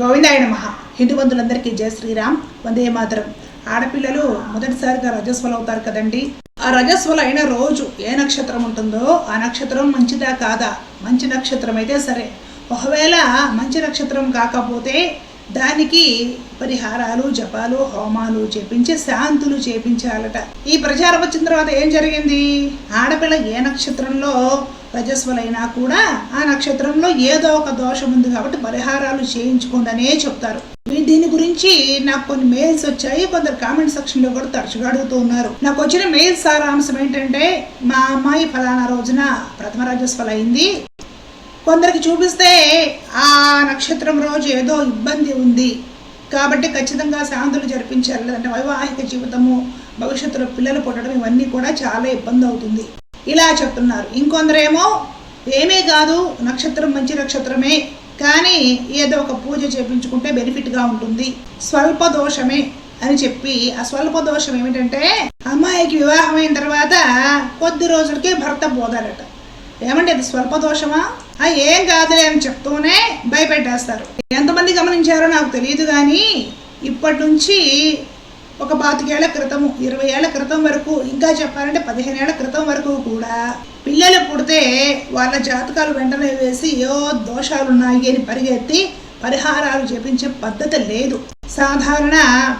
గోవిందాయ నమ. హిందూ బంధులందరికీ జయ శ్రీరామ్. వందే మాతరం. ఆడపిల్లలు మొదటిసారిగా రజస్వలు అవుతారు కదండి. ఆ రజస్వలు అయిన రోజు ఏ నక్షత్రం ఉంటుందో ఆ నక్షత్రం మంచిదా కాదా? మంచి నక్షత్రం అయితే సరే. ఒకవేళ మంచి నక్షత్రం కాకపోతే దానికి పరిహారాలు జపాలు హోమాలు చేపించి శాంతులు చేపించాలట. ఈ ప్రచారం వచ్చిన తర్వాత ఏం జరిగింది? ఆడపిల్ల ఏ నక్షత్రంలో రజస్వలైనా కూడా ఆ నక్షత్రంలో ఏదో ఒక దోషం ఉంది కాబట్టి పరిహారాలు చేయించుకోండి అనే చెప్తారు దీని గురించి నాకు కొన్ని మెయిల్స్ వచ్చాయి. కొందరు కామెంట్ సెక్షన్లో కూడా తరచుగా అడుగుతూ ఉన్నారు. నాకు వచ్చిన మెయిల్ సారాంశం ఏంటంటే మా అమ్మాయి ఫలానా రోజున ప్రథమ రజస్వల అయింది కొందరికి చూపిస్తే ఆ నక్షత్రం రోజు ఏదో ఇబ్బంది ఉంది. కాబట్టి ఖచ్చితంగా శాంతులు జరిపించాలి. లేదంటే వైవాహిక జీవితము భవిష్యత్తులో పిల్లలు పుట్టడం ఇవన్నీ కూడా చాలా ఇబ్బంది అవుతుంది. ఇలా చెప్తున్నారు. ఇంకొందరేమో ఏమీ కాదు నక్షత్రం మంచి నక్షత్రమే. కానీ ఏదో ఒక పూజ చేపించుకుంటే బెనిఫిట్గా ఉంటుంది. స్వల్ప దోషమే అని చెప్పి ఆ స్వల్ప దోషం ఏమిటంటే అమ్మాయికి వివాహం అయిన తర్వాత కొద్ది రోజులకే భర్త పోతారట. ఏమంటే అది స్వల్ప దోషమా? ఏం కాదులే అని చెప్తూనే భయపెట్టేస్తారు. ఎంతమంది గమనించారో నాకు తెలియదు కానీ ఇప్పటి నుంచి ఒక పాతికేళ్ళ క్రితము ఇరవై ఏళ్ళ క్రితం వరకు ఇంకా చెప్పాలంటే పదిహేను ఏళ్ళ క్రితం వరకు కూడా పిల్లలు పుడితే వాళ్ళ జాతకాలు వెంటనే వేసి ఏవో దోషాలు ఉన్నాయి అని పరిగెత్తి పరిహారాలు చేపించే పద్ధతి లేదు. సాధారణ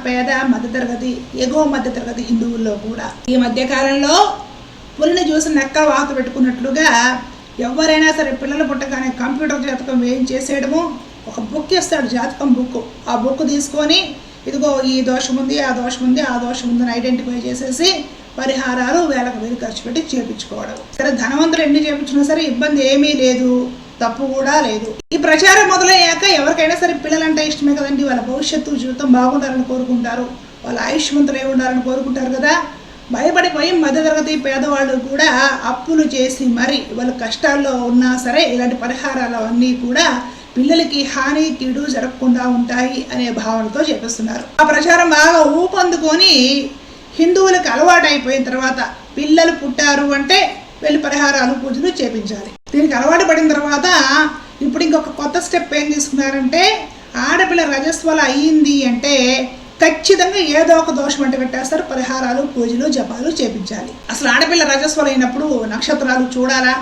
పేద మధ్యతరగతి ఎగువ మధ్యతరగతి హిందువుల్లో కూడా. ఈ మధ్యకాలంలో పులిని చూసి నక్క వాత పెట్టుకున్నట్లుగా ఎవరైనా సరే పిల్లలు పుట్టగానే కంప్యూటర్ జాతకం ఏం చేసేయడము ఒక బుక్ ఇస్తాడు జాతకం బుక్. ఆ బుక్ తీసుకొని ఇదిగో ఈ దోషం ఉంది ఆ దోషం ఉంది ఆ దోషం ఉందని ఐడెంటిఫై చేసేసి పరిహారాలు వేలకు వేలు ఖర్చు పెట్టి చేపించుకోవడం. సరే ధనవంతులు ఎన్ని చేపించినా సరే ఇబ్బంది ఏమీ లేదు. తప్పు కూడా లేదు. ఈ ప్రచారం మొదలయ్యాక ఎవరికైనా సరే పిల్లలంటే ఇష్టమే కదండి. వాళ్ళ భవిష్యత్తు జీవితం బాగుండాలని కోరుకుంటారు. వాళ్ళ ఆయుష్మంతులు ఉండాలని కోరుకుంటారు కదా. భయపడిపోయి మధ్యతరగతి పేదవాళ్ళు కూడా అప్పులు చేసి మరి వాళ్ళ కష్టాల్లో ఉన్నా సరే ఇలాంటి పరిహారాలు అన్నీ కూడా పిల్లలకి హాని కీడు జరగకుండా ఉంటాయి అనే భావనతో చేపిస్తున్నారు. ఆ ప్రచారం బాగా ఊపందుకొని హిందువులకు అలవాటు అయిపోయిన తర్వాత పిల్లలు పుట్టారు అంటే వెళ్ళి పరిహారాలు పూజలు చేపించాలి. దీనికి అలవాటు పడిన తర్వాత ఇప్పుడు ఇంకొక కొత్త స్టెప్ ఏం తీసుకున్నారంటే ఆడపిల్ల రజస్వల అయ్యింది అంటే ఖచ్చితంగా ఏదో ఒక దోషం అంటే పెట్టేస్తారు. పరిహారాలు పూజలు జపాలు చేపించాలి. అసలు ఆడపిల్ల రజస్వల అయినప్పుడు నక్షత్రాలు చూడాలా?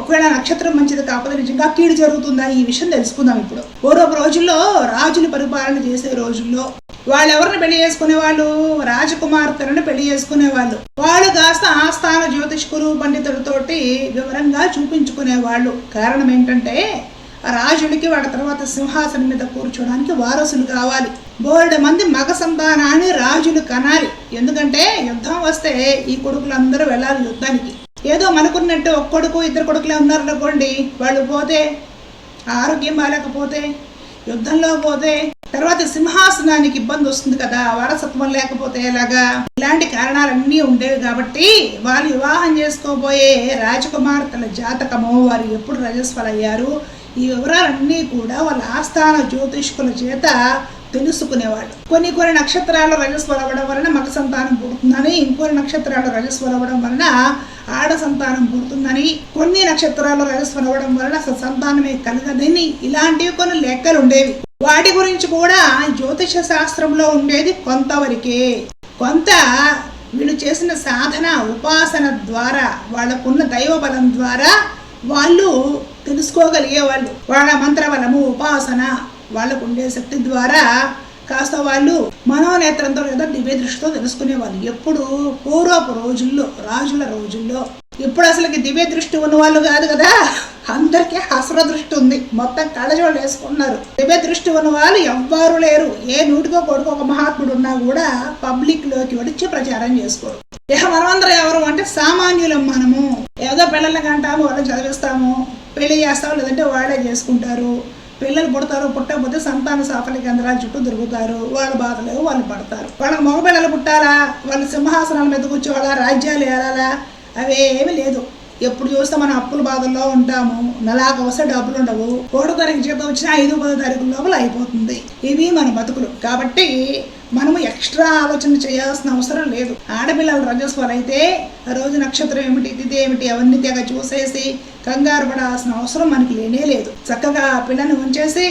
ఒకవేళ నక్షత్రం మంచిది కాకపోతే నిజంగా కీడు జరుగుతుందా? ఈ విషయం తెలుసుకుందాం ఇప్పుడు. పూర్వపు రోజుల్లో రాజులు పరిపాలన చేసే రోజుల్లో వాళ్ళు ఎవరిని పెళ్ళి చేసుకునే వాళ్ళు రాజకుమార్తెలను పెళ్ళి చేసుకునే వాళ్ళు వాళ్ళు కాస్త ఆస్థాన జ్యోతిష్కులు పండితులతోటి వివరంగా చూపించుకునే వాళ్ళు కారణం ఏంటంటే రాజుడికి రాజులకి తర్వాత సింహాసనం మీద కూర్చోడానికి వారసులు కావాలి. బోల్డ్ మంది మగ సంతానాన్ని రాజులు కనాలి. ఎందుకంటే యుద్ధం వస్తే ఈ కొడుకులందరూ వెళ్ళాలి యుద్ధానికి. ఏదో మనకున్నట్టు ఒక్క కొడుకు ఇద్దరు కొడుకులే ఉన్నారు అనుకోండి వాళ్ళు పోతే ఆరోగ్యం బాగాలేకపోతే యుద్ధంలో పోతే తర్వాత సింహాసనానికి ఇబ్బంది వస్తుంది కదా వారసత్వం లేకపోతే ఎలాగా? ఇలాంటి కారణాలన్నీ ఉండేవి కాబట్టి వాళ్ళు వివాహం చేసుకోబోయే రాజకుమార్తెల జాతకము వారు ఎప్పుడు రజస్వలయ్యారు? ఈ వివరాలన్నీ కూడా వాళ్ళ ఆస్థాన జ్యోతిష్కుల చేత తెలుసుకునేవాళ్ళు కొన్ని కొన్ని నక్షత్రాలు రజస్వలు అవ్వడం వలన మగ సంతానం పుడుతుందని ఇంకొన్ని నక్షత్రాలు రజస్వలు అవ్వడం వలన ఆడ సంతానం పుడుతుందని కొన్ని నక్షత్రాలు రజస్వలు అవ్వడం వలన సంతానమే కలగదని ఇలాంటివి కొన్ని లెక్కలు ఉండేవి వాటి గురించి కూడా జ్యోతిష శాస్త్రంలో ఉండేది కొంతవరకే. కొంత వీళ్ళు చేసిన సాధన ఉపాసన ద్వారా వాళ్ళకున్న దైవ బలం ద్వారా వాళ్ళు తెలుసుకోగలిగేవాళ్ళు. వాళ్ళ మంత్రబలము ఉపాసన వాళ్ళకు ఉండే శక్తి ద్వారా కాస్త వాళ్ళు మనోనేత్రంతో లేదా దివ్య దృష్టితో తెలుసుకునేవాళ్ళు. ఎప్పుడు పూర్వపు రోజుల్లో రాజుల రోజుల్లో ఇప్పుడు అసలుకి దివ్య దృష్టి ఉన్న వాళ్ళు కాదు కదా? అందరికీ హస్ర దృష్టి ఉంది. మొత్తం కళ్ళజోళ్ళు వేసుకున్నారు. దివ్య దృష్టి ఉన్న వాళ్ళు ఎవ్వరు లేరు. ఏ నూటికో కొడుకు ఒక మహాత్ముడు ఉన్నా కూడా పబ్లిక్లోకి వచ్చి ప్రచారం చేసుకోరు. ఇక మనమందరం ఎవరు అంటే సామాన్యులం మనము. ఏదో పిల్లల్ని కంటాము వాళ్ళని చదివిస్తాము పెళ్ళి చేస్తాము లేదంటే వాళ్ళే చేసుకుంటారు. పిల్లలు పుడతారు పుట్టకపోతే సంతాన సాఫల్య కేంద్రాల చుట్టూ తిరుగుతారు. వాళ్ళ బాధలు వాళ్ళు పడతారు. వాళ్ళకి మగపిల్లలు పుట్టాలా? వాళ్ళ సింహాసనాల మీద కూర్చోవాలా? రాజ్యాలు ఏలాలా? అవేమీ లేదు. ఎప్పుడు చూస్తే మనం అప్పుల బాధల్లో ఉంటాము. నెలాకు వస్తే డబ్బులు ఉండవు. కోడు తారీఖు జీతం వచ్చినా ఐదు పదో తారీఖు లోపల అయిపోతుంది. ఇవి మన బతుకులు. కాబట్టి మనము ఎక్స్ట్రా ఆలోచన చేయాల్సిన అవసరం లేదు. ఆడపిల్లలు రజస్వలు అయితే రోజు నక్షత్రం ఏమిటి తిథి ఏమిటి అవన్నీ తెగ చూసేసి కంగారు పడాల్సిన అవసరం మనకి లేనే లేదు. చక్కగా పిల్లల్ని పిల్లని ఉంచేసి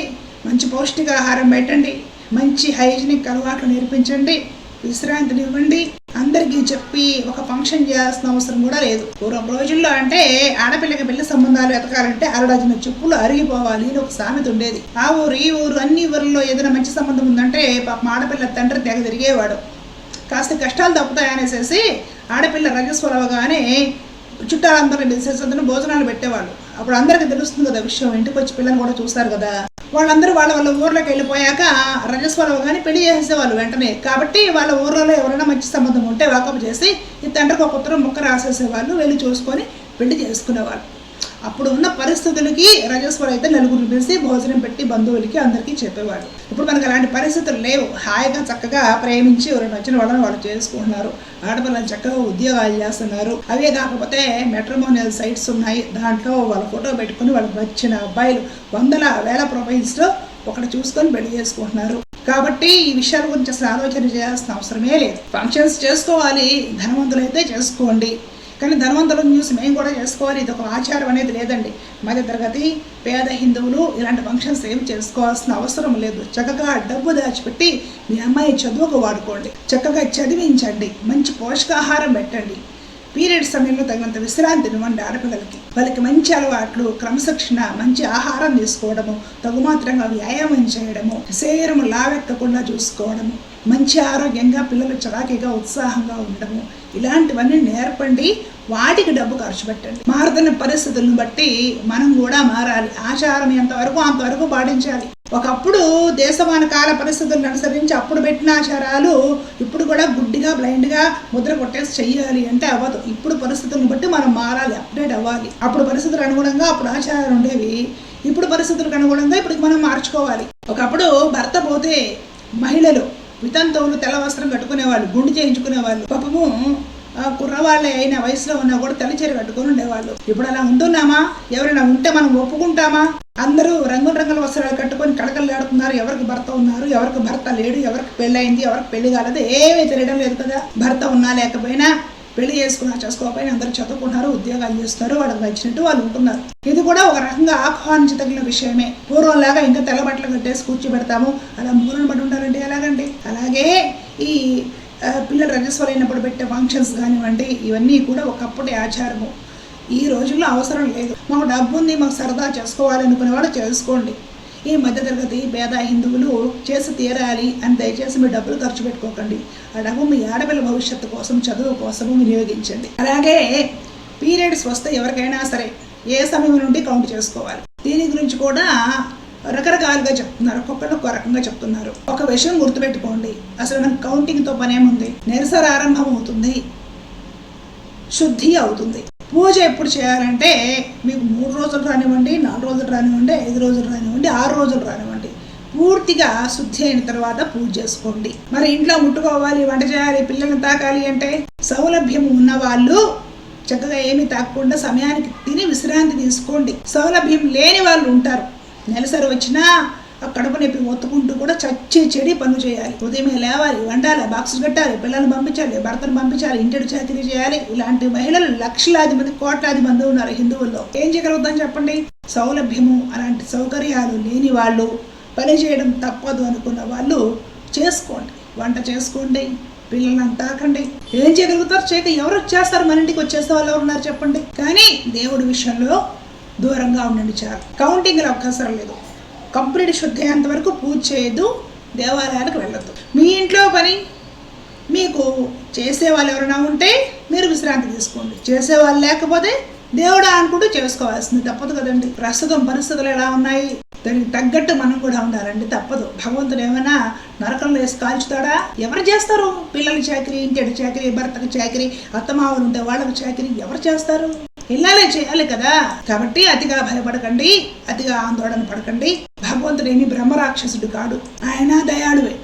మంచి పౌష్టికాహారం పెట్టండి. మంచి హైజీనిక్ అలవాట్లు నేర్పించండి. విశ్రాంతిని ఇవ్వండి అందరికీ చెప్పి ఒక ఫంక్షన్ చేయాల్సిన అవసరం కూడా లేదు. పూర్వం రోజుల్లో అంటే ఆడపిల్లకి పెళ్ళి సంబంధాలు ఎతకాలంటే అరడజన చెప్పులు అరిగిపోవాలి అని ఒక సామెత ఉండేది. ఆ ఊరు ఈ ఊరు అన్ని ఊర్లో ఏదైనా మంచి సంబంధం ఉందంటే పాప ఆడపిల్ల తండ్రి తెగ తిరిగేవాడు. కాస్త కష్టాలు తప్పుతాయనేసేసి ఆడపిల్ల రజస్వరవగానే చుట్టాలందరూ అందరూ భోజనాలు పెట్టేవాళ్ళు. అప్పుడు అందరికీ తెలుస్తుంది కదా విషయం. ఇంటికి వచ్చి పిల్లలు కూడా చూస్తారు కదా. వాళ్ళందరూ వాళ్ళ వాళ్ళ ఊర్లోకి వెళ్ళిపోయాక రజస్వరం కానీ పెళ్ళి చేసేవాళ్ళు వెంటనే. కాబట్టి వాళ్ళ ఊర్లలో ఎవరైనా మంచి సంబంధం ఉంటే వాకప్ చేసి ఈ తండ్రికి ఒక ఉత్తరం మొక్క రాసేసేవాళ్ళు. వెళ్ళి చూసుకొని పెళ్ళి చేసుకునేవాళ్ళు. అప్పుడు ఉన్న పరిస్థితులకి రజస్వరం అయితే నలుగురు పిలిచి భోజనం పెట్టి బంధువులకి అందరికీ చెప్పేవాడు ఇప్పుడు మనకు అలాంటి పరిస్థితులు లేవు. హాయిగా చక్కగా ప్రేమించి ఎవరైనా వచ్చిన వాళ్ళని వాళ్ళు చేసుకుంటున్నారు. ఆడపిల్లలు చక్కగా ఉద్యోగాలు చేస్తున్నారు. అవే కాకపోతే మెట్రమోనియల్ సైట్స్ ఉన్నాయి. దాంట్లో వాళ్ళ ఫోటో పెట్టుకుని వాళ్ళకి వచ్చిన అబ్బాయిలు వందల వేల ప్రొఫైల్స్లో ఒకటి చూసుకొని పెళ్ళి చేసుకుంటున్నారు. కాబట్టి ఈ విషయాల గురించి అసలు ఆలోచన చేయాల్సిన అవసరమే లేదు. ఫంక్షన్స్ చేసుకోవాలి. ధనవంతులైతే చేసుకోండి. కానీ ధనవంతులను చూసి మేము కూడా చేసుకోవాలి. ఇది ఒక ఆచారం అనేది లేదండి. మధ్య తరగతి పేద హిందువులు ఇలాంటి ఫంక్షన్స్ ఏమి చేసుకోవాల్సిన అవసరం లేదు. చక్కగా డబ్బు దాచిపెట్టి మీ అమ్మాయి చదువుకు వాడుకోండి. చక్కగా చదివించండి. మంచి పోషకాహారం పెట్టండి. పీరియడ్ సమయంలో తగినంత విశ్రాంతిని ఇవ్వండి ఆడపిల్లలకి. వాళ్ళకి మంచి అలవాట్లు క్రమశిక్షణ మంచి ఆహారం తీసుకోవడము తగుమాత్రంగా వ్యాయామం చేయడము శరీరం లావెక్కకుండా చూసుకోవడము మంచి ఆరోగ్యంగా పిల్లలు చలాకీగా ఉత్సాహంగా ఉండడము ఇలాంటివన్నీ నేర్పండి. వాటికి డబ్బు ఖర్చు పెట్టండి. మారుతున్న పరిస్థితులను బట్టి మనం కూడా మారాలి. ఆచారం ఎంతవరకు అంతవరకు పాటించాలి. ఒకప్పుడు దేశమానకాల పరిస్థితులను అనుసరించి అప్పుడు పెట్టిన ఆచారాలు ఇప్పుడు కూడా గుడ్డిగా బ్లైండ్గా ముద్ర కొట్టేసి చెయ్యాలి అంటే అవ్వదు. ఇప్పుడు పరిస్థితులను బట్టి మనం మారాలి అప్డేట్ అవ్వాలి. అప్పుడు పరిస్థితులు అనుగుణంగా అప్పుడు ఆచారాలు ఉండేవి. ఇప్పుడు పరిస్థితులకు అనుగుణంగా ఇప్పుడు మనం మార్చుకోవాలి. ఒకప్పుడు భర్త పోతే మహిళలు వితంతువులు తెల్ల వస్త్రం కట్టుకునేవాళ్ళు గుండు చేయించుకునేవాళ్ళు. పాపము కుర్రవాళ్ళే అయిన వయసులో ఉన్నా కూడా తలచేరు కట్టుకొని ఉండేవాళ్ళు. ఇప్పుడు అలా ఉంటున్నామా? ఎవరైనా ఉంటే మనం ఒప్పుకుంటామా? అందరూ రంగుల రంగుల వస్త్రాలు కట్టుకొని కడకలు ఆడుతున్నారు ఎవరికి భర్త ఉన్నారు ఎవరికి భర్త లేడు ఎవరికి పెళ్ళయింది ఎవరికి పెళ్ళి కాలేదు ఏమీ తెలియడం లేదు కదా. భర్త ఉన్నా లేకపోయినా పెళ్ళి చేసుకున్నా చేసుకోకపోయినా అందరూ చదువుకుంటున్నారు ఉద్యోగాలు చేస్తున్నారు వాళ్ళకి నచ్చినట్టు వాళ్ళు ఉంటున్నారు. ఇది కూడా ఒక రకంగా ఆహ్వానించదగిన విషయమే. పూర్వంలాగా ఇంకా తెల్లబట్టలు కట్టేసి కూర్చోబెడతాము. అలా మూలన పడి ఉంటారండి. ఎలాగండి? అలాగే ఈ పిల్లలు రజస్వలైనప్పుడు పెట్టే ఫంక్షన్స్ కానివ్వండి ఇవన్నీ కూడా ఒకప్పటి ఆచారము. ఈ రోజుల్లో అవసరం లేదు. మాకు డబ్బు ఉంది మాకు సరదా చేసుకోవాలనుకునేవాడు చేసుకోండి. ఈ మధ్యతరగతి పేద హిందువులు చేసి తీరాలి అని దయచేసి మీ డబ్బులు ఖర్చు పెట్టుకోకండి. ఆ డబ్బు మీ ఆడపిల్ల భవిష్యత్తు కోసం చదువు కోసము వినియోగించండి. అలాగే పీరియడ్స్ వస్తే ఎవరికైనా సరే ఏ సమయం నుండి కౌంట్ చేసుకోవాలి. దీని గురించి కూడా రకరకాలుగా చెప్తున్నారు ఒక్కొక్కరు ఒక రకంగా చెప్తున్నారు. ఒక విషయం గుర్తుపెట్టుకోండి. అసలు మనకు కౌంటింగ్తో పనేముంది నిరసర ఆరంభం అవుతుంది శుద్ధి అవుతుంది. పూజ ఎప్పుడు చేయాలంటే మీకు మూడు రోజులు రానివ్వండి నాలుగు రోజులు రానివ్వండి ఐదు రోజులు రానివ్వండి ఆరు రోజులు రానివ్వండి. పూర్తిగా శుద్ధి అయిన తర్వాత పూజ చేసుకోండి. మరి ఇంట్లో ముట్టుకోవాలి వంట చేయాలి పిల్లల్ని తాకాలి అంటే సౌలభ్యం ఉన్న వాళ్ళు చక్కగా ఏమి తాకకుండా సమయానికి తిని విశ్రాంతి తీసుకోండి. సౌలభ్యం లేని వాళ్ళు ఉంటారు. నెలసరి వచ్చినా ఆ కడుపు నొప్పి ఒత్తుకుంటూ కూడా చచ్చే చెడి పనులు చేయాలి. ఉదయమే లేవాలి వండాలి బాక్స్ కట్టాలి పిల్లల్ని పంపించాలి భర్తను పంపించాలి ఇంటి చాకరీ చేయాలి. ఇలాంటి మహిళలు లక్షలాది మంది కోట్లాది మంది ఉన్నారు హిందువుల్లో. ఏం చేయగలుగుతాం చెప్పండి? సౌలభ్యము అలాంటి సౌకర్యాలు లేని వాళ్ళు పని చేయడం తప్పదు అనుకున్న వాళ్ళు చేసుకోండి. వంట చేసుకోండి పిల్లల్ని తాకండి. ఏం చేయగలుగుతారు? చేయక ఎవరు చేస్తారు మన ఇంటికి వచ్చేస్తే వాళ్ళు ఉన్నారు చెప్పండి? కానీ దేవుడి విషయంలో దూరంగా ఉండండి చాలు కౌంటింగ్లో అవకాశం లేదు. కంప్లీట్ శుద్ధి అయ్యేంత వరకు పూజ చేయొద్దు దేవాలయానికి వెళ్ళొద్దు. మీ ఇంట్లో పని మీకు చేసే వాళ్ళు ఎవరైనా ఉంటే మీరు విశ్రాంతి తీసుకోండి. చేసేవాళ్ళు లేకపోతే దేవుడు అనుకుంటూ చేసుకోవాల్సింది తప్పదు కదండి. ప్రస్తుతం పరిస్థితులు ఎలా ఉన్నాయి? దానికి తగ్గట్టు మనం కూడా ఉండాలండి. తప్పదు. భగవంతుడు ఏమైనా నరకంలో వేసి కాల్చుతాడా? ఎవరు చేస్తారు? పిల్లల చాకరీ ఇంటి చాకరీ భర్తకి చాకరీ అత్తమావులు ఉంటే వాళ్ళకి చాకరీ ఎవరు చేస్తారు? ఇలానే చేయాలి కదా. కాబట్టి అతిగా భయపడకండి అతిగా ఆందోళన పడకండి. భగవంతుడు ఏమి బ్రహ్మరాక్షసుడు కాడు. ఆయన దయాళువే.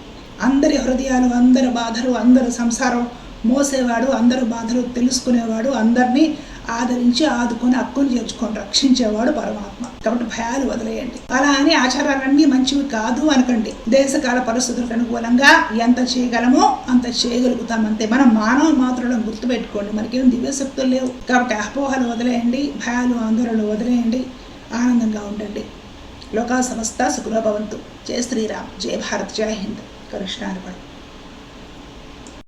అందరి హృదయాలు అందరి బాధలు అందరి సంసారం మోసేవాడు అందరి బాధలు తెలుసుకునేవాడు అందరినీ ఆదరించి ఆదుకొని హక్కుని చేర్చుకొని రక్షించేవాడు పరమాత్మ. కాబట్టి భయాలు వదిలేయండి. అలా అని ఆచారాలన్నీ మంచివి కాదు అనకండి. దేశకాల పరిస్థితులకు అనుకూలంగా ఎంత చేయగలమో అంత చేయగలుగుతాం అంతే మనం మానవ మాత్రలను గుర్తుపెట్టుకోండి. మనకేం దివ్యశక్తులు లేవు. కాబట్టి అపోహలు వదిలేయండి. భయాలు ఆందోళనలు వదిలేయండి. ఆనందంగా ఉండండి. లోకా సమస్త సుఖనోభవంతు జయ శ్రీరామ్. జయ భారత్. జయ హింద్. కృష్ణార్పణ